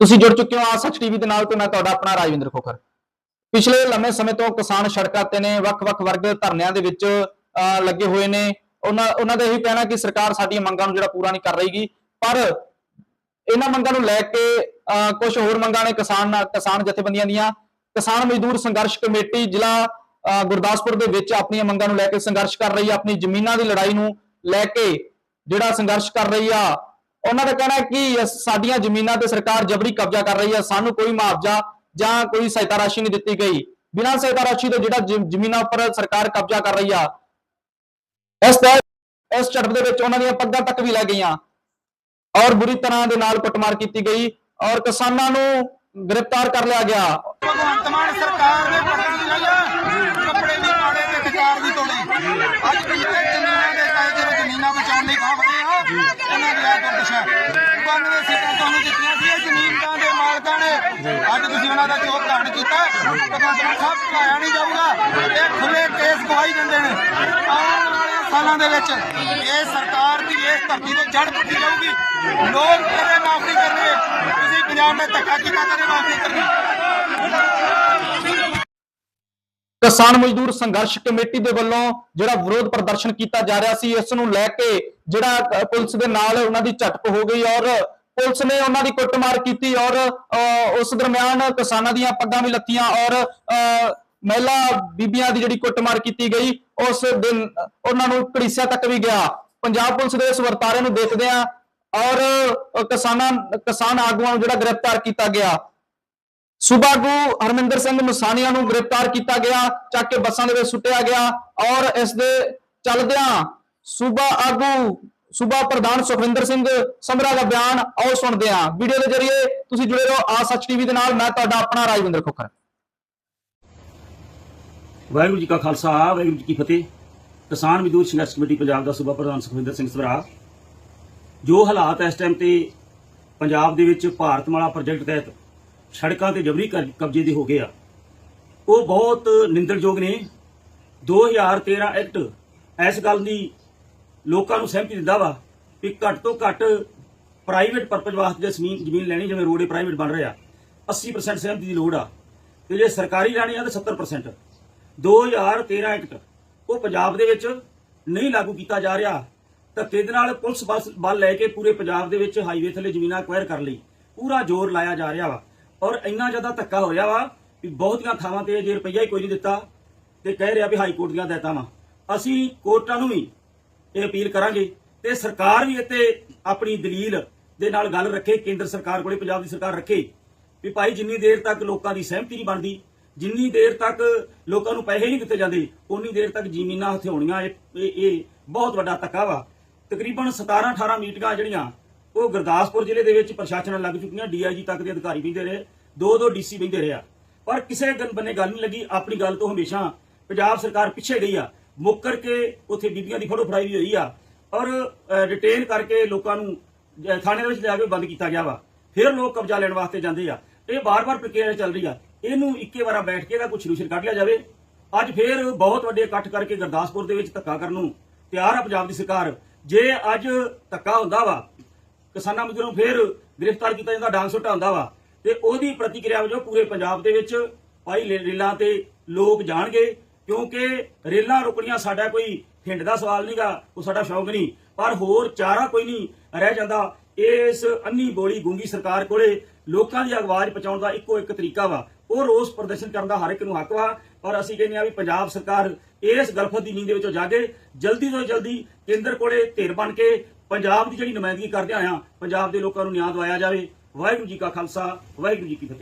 ਤੁਸੀਂ ਜੁੜ ਚੁੱਕੇ ਹੋ ਆ ਟੀਵੀ ਦੇ ਨਾਲ ਤੇ ਮੈਂ ਤੁਹਾਡਾ ਆਪਣਾ ਰਾਜਵਿੰਦਰ ਖੋਖਰ। ਪਿਛਲੇ ਲੰਮੇ ਸਮੇਂ ਤੋਂ ਕਿਸਾਨ ਸੜਕਾਂ ਤੇ ਨੇ ਵੱਖ-ਵੱਖ ਵਰਗ ਧਰਨਿਆਂ ਦੇ ਵਿੱਚ ਲੱਗੇ ਹੋਏ ਨੇ। ਉਹਨਾਂ ਉਹਨਾਂ ਦਾ ਇਹੀ ਕਹਿਣਾ ਕਿ ਸਰਕਾਰ ਸਾਡੀਆਂ ਮੰਗਾਂ ਨੂੰ ਜਿਹੜਾ ਪੂਰਾ ਨਹੀਂ ਕਰ ਰਹੀਗੀ ਪਰ ਇਹਨਾਂ ਮੰਗਾਂ ਨੂੰ ਲੈ ਕੇ ਕੁਝ ਹੋਰ ਮੰਗਾਂ ਨੇ ਕਿਸਾਨ ਕਿਸਾਨ ਜਥੇਬੰਦੀਆਂ ਦੀਆਂ। ਕਿਸਾਨ ਮਜ਼ਦੂਰ ਸੰਘਰਸ਼ ਕਮੇਟੀ ਜ਼ਿਲ੍ਹਾ ਅਹ, ਗੁਰਦਾਸਪੁਰ ਦੇ ਵਿੱਚ ਆਪਣੀਆਂ ਮੰਗਾਂ ਨੂੰ ਲੈ ਕੇ ਸੰਘਰਸ਼ ਕਰ ਰਹੀ ਹੈ ਆਪਣੀ ਜ਼ਮੀਨਾਂ ਦੀ ਲੜਾਈ ਨੂੰ ਲੈ ਕੇ ਜਿਹੜਾ ਸੰਘਰਸ਼ ਕਰ ਰਹੀ ਆ ਉਹਨਾਂ ਦਾ ਕਹਿਣਾ ਕਿ ਸਾਡੀਆਂ ਜ਼ਮੀਨਾਂ ਤੇ ਸਰਕਾਰ ਜਬਰੀ ਕਬਜ਼ਾ ਕਰ ਰਹੀ ਹੈ, ਸਾਨੂੰ ਕੋਈ ਮੁਆਵਜ਼ਾ ਜਾਂ ਕੋਈ ਸਹਾਇਤਾ ਰਾਸ਼ੀ ਨਹੀਂ ਦਿੱਤੀ ਗਈ। ਬਿਨਾਂ ਸਹਾਇਤਾ ਰਾਸ਼ੀ ਤੋਂ ਜਿਹੜਾ ਜ਼ਮੀਨਾਂ ਉੱਪਰ ਸਰਕਾਰ ਕਬਜ਼ਾ ਕਰ ਰਹੀ ਆ ਇਸ ਤਹਿਤ ਇਸ ਝੜਪ ਦੇ ਵਿੱਚ ਉਹਨਾਂ ਦੀਆਂ ਪੱਗਾਂ ਤੱਕ ਵੀ ਲੈ ਗਈਆਂ। ਔਰ ਬੁਰੀ ਤਰ੍ਹਾਂ ਦੇ ਨਾਲ ਕੁੱਟਮਾਰ ਕੀਤੀ ਗਈ ਔਰ ਕਿਸਾਨਾਂ ਨੂੰ ਗ੍ਰਿਫਤਾਰ ਕਰ ਲਿਆ ਗਿਆ। ਭਗਵੰਤ ਮਾਨ ਸਰਕਾਰ ਨੇ ਪੱਗਾਂ ਦੀ ਲਈ ਕੱਪੜੇ ਦੀ ਪਾੜੇ ਤੇ ਖਿਚਾਰ ਦੀ ਤੋੜੀ। ਅੱਜ ਵੀ ਜ਼ਮੀਨਾਂ ਦੇ ਕਾਇਦੇ ਜ਼ਮੀਨਾਂ ਬਚਾਉਣ ਲਈ ਖਾਪਦੇ ਆ ਉਹਨਾਂ ਦੀ ਆਹ ਦੁਰਦਸ਼ਾ 92 ਸੀਟਾਂ ਤੁਹਾਨੂੰ ਦਿੱਤੀਆਂ ਸੀ ਇਹ ਜ਼ਮੀਨਾਂ ਦੇ ਮਾਲਕਾਂ ਨੇ ਅੱਜ ਤੁਸੀਂ ਉਹਨਾਂ ਦਾ ਜੋ ਧਾਰਨ ਕੀਤਾ ਭਗਵੰਤ ਮਾਨ ਸਾਹਿਬ ਭੁਲਾਇਆ ਨਹੀਂ ਜਾਊਗਾ। ਇਹ ਖੁੱਲੇ ਕੇਸ ਗਵਾਹੀ ਦਿੰਦੇ ਨੇ। ਆਉਣ ਵਾਲੇ ਸਾਲਾਂ ਦੇ ਵਿੱਚ ਇਹ ਸਰਕਾਰ ਦੀ ਇਸ ਧਰਤੀ ਤੋਂ ਜੜ ਪੁੱਟੀ ਜਾਊਗੀ। ਲੋਕ ਕਦੇ ਮਾਫ ਨਹੀਂ ਕਰਨਗੇ। ਤੁਸੀਂ ਪੰਜਾਬ ਨੇ ਧੱਕਾ ਕੀਤਾ, ਕਦੇ ਮਾਫ ਨਹੀਂ ਕਰਨੀ। ਕਿਸਾਨ ਮਜ਼ਦੂਰ ਸੰਘਰਸ਼ ਕਮੇਟੀ ਦੇ ਵੱਲੋਂ ਜਿਹੜਾ ਵਿਰੋਧ ਪ੍ਰਦਰਸ਼ਨ ਕੀਤਾ ਜਾ ਰਿਹਾ ਸੀ, ਇਸ ਨੂੰ ਲੈ ਕੇ ਜਿਹੜਾ ਪੁਲਿਸ ਦੇ ਨਾਲ ਉਹਨਾਂ ਦੀ ਝਟਪ ਹੋ ਗਈ ਔਰ ਪੁਲਿਸ ਨੇ ਉਹਨਾਂ ਦੀ ਕੁੱਟਮਾਰ ਕੀਤੀ ਔਰ ਉਸ ਦਰਮਿਆਨ ਕਿਸਾਨਾਂ ਦੀਆਂ ਪੱਗਾਂ ਵੀ ਲੱਤੀਆਂ ਔਰ ਮਹਿਲਾ ਬੀਬੀਆਂ ਦੀ ਜਿਹੜੀ ਕੁੱਟਮਾਰ ਕੀਤੀ ਗਈ, ਉਸ ਦਿਨ ਉਹਨਾਂ ਨੂੰ ਘੜੀਸਿਆ ਤੱਕ ਵੀ ਗਿਆ। ਪੰਜਾਬ ਪੁਲਿਸ ਦੇ ਇਸ ਵਰਤਾਰੇ ਨੂੰ ਦੇਖਦੇ ਆ ਔਰ ਕਿਸਾਨਾਂ, ਕਿਸਾਨ ਆਗੂਆਂ ਨੂੰ ਜਿਹੜਾ ਗ੍ਰਿਫਤਾਰ ਕੀਤਾ ਗਿਆ। ਸੂਬਾ ਆਗੂ ਹਰਮਿੰਦਰ ਸਿੰਘ ਮਸਾਨੀਆ ਨੂੰ ਗ੍ਰਿਫਤਾਰ ਕੀਤਾ ਗਿਆ, ਚੱਕ ਕੇ ਬੱਸਾਂ ਦੇ ਵਿੱਚ ਸੁੱਟਿਆ ਗਿਆ ਔਰ ਇਸ ਦੇ ਚੱਲਦਿਆਂ ਸੂਬਾ ਆਗੂ ਸੂਬਾ ਪ੍ਰਧਾਨ ਸੁਖਵਿੰਦਰ ਸਿੰਘ ਸਮਰਾ ਦਾ ਬਿਆਨ ਆਓ ਸੁਣਦੇ ਹਾਂ। ਵੀਡੀਓ ਦੇ ਜ਼ਰੀਏ ਤੁਸੀਂ ਜੁੜੇ ਰਹੋ ਆ ਸੱਚ ਟੀਵੀ ਦੇ ਨਾਲ। ਮੈਂ ਤੁਹਾਡਾ ਆਪਣਾ ਰਾਜਵਿੰਦਰ ਖੋਖਰ। ਵਾਹਿਗੁਰੂ ਜੀ ਕਾ ਖਾਲਸਾ, ਵਾਹਿਗੁਰੂ ਜੀ ਕੀ ਫਤਿਹ। ਕਿਸਾਨ ਮਜ਼ਦੂਰ ਸੰਘਰਸ਼ ਕਮੇਟੀ ਪੰਜਾਬ ਦਾ ਸੂਬਾ ਪ੍ਰਧਾਨ ਸੁਖਵਿੰਦਰ ਸਿੰਘ ਸਵਰਾ ਜੋ ਹਾਲਾਤ ਇਸ ਟਾਈਮ ਤੇ ਪੰਜਾਬ ਦੇ ਵਿੱਚ ਭਾਰਤਮਾਲਾ ਪ੍ਰੋਜੈਕਟ ਤਹਿਤ ਸੜਕਾਂ ਤੇ ਜਬਰੀ ਕਬ- ਕਬਜ਼ੇ ਦੇ ਹੋ ਗਏ ਆ, ਉਹ ਬਹੁਤ ਨਿੰਦਣਯੋਗ ਨੇ। 2013 ਐਕਟ ਇਸ ਗੱਲ ਦੀ ਲੋਕਾਂ ਨੂੰ ਸਹਿਮਤੀ ਦਿੰਦਾ ਵਾ ਕਿ ਘੱਟ ਤੋਂ ਘੱਟ ਪ੍ਰਾਈਵੇਟ ਪਰਪਸ ਵਾਸਤੇ ਜੇ ਜ਼ਮੀਨ ਜ਼ਮੀਨ ਲੈਣੀ, ਜਿਵੇਂ ਰੋਡੇ ਪ੍ਰਾਈਵੇਟ ਬਣ ਰਿਹਾ 80% ਸਹਿਮਤੀ ਦੀ ਲੋੜ ਆ। ਤੇ ਜੇ ਸਰਕਾਰੀ ਲੈਣੀ ਆ ਤਾਂ 70% 2013 ਐਕਟ ਉਹ ਪੰਜਾਬ ਦੇ ਵਿੱਚ ਨਹੀਂ ਲਾਗੂ ਕੀਤਾ ਜਾ ਰਿਹਾ। ਧੱਕੇ ਦੇ ਨਾਲ ਪੁਲਿਸ ਬਲ ਲੈ ਕੇ ਪੂਰੇ ਪੰਜਾਬ ਦੇ ਵਿੱਚ ਹਾਈਵੇ ਥੱਲੇ ਜ਼ਮੀਨਾਂ ਅਕਵਾਇਰ ਕਰ ਲਈ। ਪੂਰਾ ਜ਼ੋਰ ਲਾਇਆ ਜਾ ਰਿਹਾ ਵਾ। ਔਰ ਇੰਨਾ ਜ਼ਿਆਦਾ ਧੱਕਾ ਹੋ ਰਿਹਾ ਵਾ ਵੀ ਬਹੁਤੀਆਂ ਥਾਵਾਂ ਤੇ ਜੇ ਰੁਪਈਆ ਹੀ ਕੋਈ ਨਹੀਂ ਦਿੱਤਾ ਤੇ ਕਹਿ ਰਿਹਾ ਵੀ ਹਾਈ ਕੋਰਟ ਦੀਆਂ ਹਦਾਇਤਾਂ ਵਾ। ਅਸੀਂ ਕੋਰਟਾਂ ਨੂੰ ਵੀ ਇਹ ਅਪੀਲ ਕਰਾਂਗੇ ਤੇ ਸਰਕਾਰ ਵੀ ਇੱਥੇ ਆਪਣੀ ਦਲੀਲ ਦੇ ਨਾਲ ਗੱਲ ਰੱਖੇ, ਕੇਂਦਰ ਸਰਕਾਰ ਕੋਲੇ, ਪੰਜਾਬ ਦੀ ਸਰਕਾਰ ਰੱਖੇ ਵੀ ਭਾਈ ਜਿੰਨੀ ਦੇਰ ਤੱਕ ਲੋਕਾਂ ਦੀ ਸਹਿਮਤੀ ਨਹੀਂ ਬਣਦੀ, ਜਿੰਨੀ ਦੇਰ ਤੱਕ ਲੋਕਾਂ ਨੂੰ ਪੈਸੇ ਨਹੀਂ ਦਿੱਤੇ ਜਾਂਦੇ ਉਨੀ ਦੇਰ ਤੱਕ ਜ਼ਮੀਨਾਂ ਹਥਿਆਉਣੀਆਂ, ਇਹ ਇਹ ਬਹੁਤ ਵੱਡਾ ਧੱਕਾ ਵਾ। ਤਕਰੀਬਨ 17 18 ਮੀਟਿੰਗਾਂ ਜਿਹੜੀਆਂ, ਉਹ ਗੁਰਦਾਸਪੁਰ ਜ਼ਿਲ੍ਹੇ ਦੇ ਵਿੱਚ ਪ੍ਰਸ਼ਾਸਨ ਨਾਲ ਲੱਗ ਚੁੱਕੀਆਂ, ਡੀਆਈਜੀ ਤੱਕ ਦੇ ਅਧਿਕਾਰੀ ਬੈਠੇ ਰਹੇ ਦੋ ਦੋ ਡੀਸੀ ਬੈਠੇ ਰਹੇ ਆ। ਪਰ ਕਿਸੇ ਗਨ ਬੰਨੇ ਗੱਲ ਨਹੀਂ ਲੱਗੀ, ਆਪਣੀ ਗੱਲ ਤੋਂ ਹਮੇਸ਼ਾ ਪੰਜਾਬ ਸਰਕਾਰ ਪਿੱਛੇ ਗਈ ਆ। ਮੁੱਕਰ ਕੇ ਉੱਥੇ ਬੀਬੀਆਂ ਦੀ ਫੋਟੋ ਫੜਾਈ ਵੀ ਹੋਈ ਆ। ਔਰ ਰਿਟੇਨ ਕਰਕੇ ਲੋਕਾਂ ਨੂੰ ਜ- ਥਾਣੇ ਦੇ ਵਿੱਚ ਲਿਆ ਕੇ ਬੰਦ ਕੀਤਾ ਗਿਆ ਵਾ। ਫਿਰ ਲੋਕ ਕਬਜ਼ਾ ਲੈਣ ਵਾਸਤੇ ਜਾਂਦੇ ਆ। ਇਹ ਬਾਰ-ਬਾਰ ਪ੍ਰਕਿਰਿਆ ਚੱਲ ਰਹੀ ਆ। ਇਹਨੂੰ ਇੱਕੇ ਵਾਰਾ ਬੈਠ ਕੇ ਇਹਦਾ ਕੋਈ ਸੋਲੂਸ਼ਨ ਕੱਢ ਲਿਆ ਜਾਵੇ। ਅੱਜ ਫਿਰ ਬਹੁਤ ਵੱਡੇ ਇਕੱਠ ਕਰਕੇ ਗੁਰਦਾਸਪੁਰ ਦੇ ਵਿੱਚ ਧੱਕਾ ਕਰਨ ਨੂੰ ਤਿਆਰ ਆ ਪੰਜਾਬ ਦੀ ਸਰਕਾਰ। ਜੇ ਅੱਜ ਧੱਕਾ ਹੁੰਦਾ ਵਾ, ਕਿਸਾਨਾਂ ਮਜ਼ਦੂਰਾਂ ਨੂੰ ਫਿਰ ਗ੍ਰਿਫਤਾਰ ਕੀਤਾ ਜਾਂਦਾ, ਡਾਂਗ ਸੁੱਟਾ ਹੁੰਦਾ ਵਾ। ਤੇ ਉਹਦੀ ਪ੍ਰਤੀਕਿਰਿਆ ਵਜੋਂ ਪੂਰੇ ਪੰਜਾਬ ਦੇ ਵਿੱਚ ਭਾਈ ਰੇਲਾਂ ਤੇ ਲੋਕ ਜਾਣਗੇ। ਕਿਉਂਕਿ ਰੇਲਾਂ ਰੁਕਣੀਆਂ ਸਾਡਾ ਕੋਈ ਹਿੰਡ ਦਾ ਸਵਾਲ ਨਹੀਂਗਾ ਉਹ ਸਾਡਾ ਸ਼ੌਂਕ ਨਹੀਂ। ਪਰ ਹੋਰ ਚਾਰਾ ਕੋਈ ਨਹੀਂ ਰਹਿ ਜਾਂਦਾ। ਇਸ ਅੰਨੀ ਬੋਲੀ ਗੁੰਗੀ ਸਰਕਾਰ ਕੋਲੇ ਲੋਕਾਂ ਦੀ ਆਵਾਜ਼ ਪਹੁੰਚਾਉਣ ਦਾ ਇੱਕੋ ਇੱਕ ਤਰੀਕਾ ਵਾ। ਉਹ ਰੋਸ ਪ੍ਰਦਰਸ਼ਨ ਕਰਨ ਦਾ ਹਰ ਇੱਕ ਨੂੰ ਹੱਕ ਵਾ। ਔਰ ਅਸੀਂ ਕਹਿੰਦੇ ਆ ਵੀ ਪੰਜਾਬ ਸਰਕਾਰ ਇਸ ਗਲਫਤ ਦੀ ਨੀਂਦ ਦੇ ਵਿੱਚੋਂ ਜਾਗੇ। ਜਲਦੀ ਤੋਂ ਜਲਦੀ ਕੇਂਦਰ ਕੋਲੇ ਧਿਰ ਬਣ ਕੇ ਪੰਜਾਬ ਦੀ ਜਿਹੜੀ ਨੁਮਾਇੰਦਗੀ ਕਰਦੇ ਆ ਪੰਜਾਬ ਦੇ ਲੋਕਾਂ ਨੂੰ ਨਿਆਂ ਦਵਾਇਆ ਜਾਵੇ। ਵਾਹਿਗੁਰੂ ਜੀ ਕਾ ਖਾਲਸਾ, ਵਾਹਿਗੁਰੂ ਜੀ ਕੀ ਫਤਿਹ।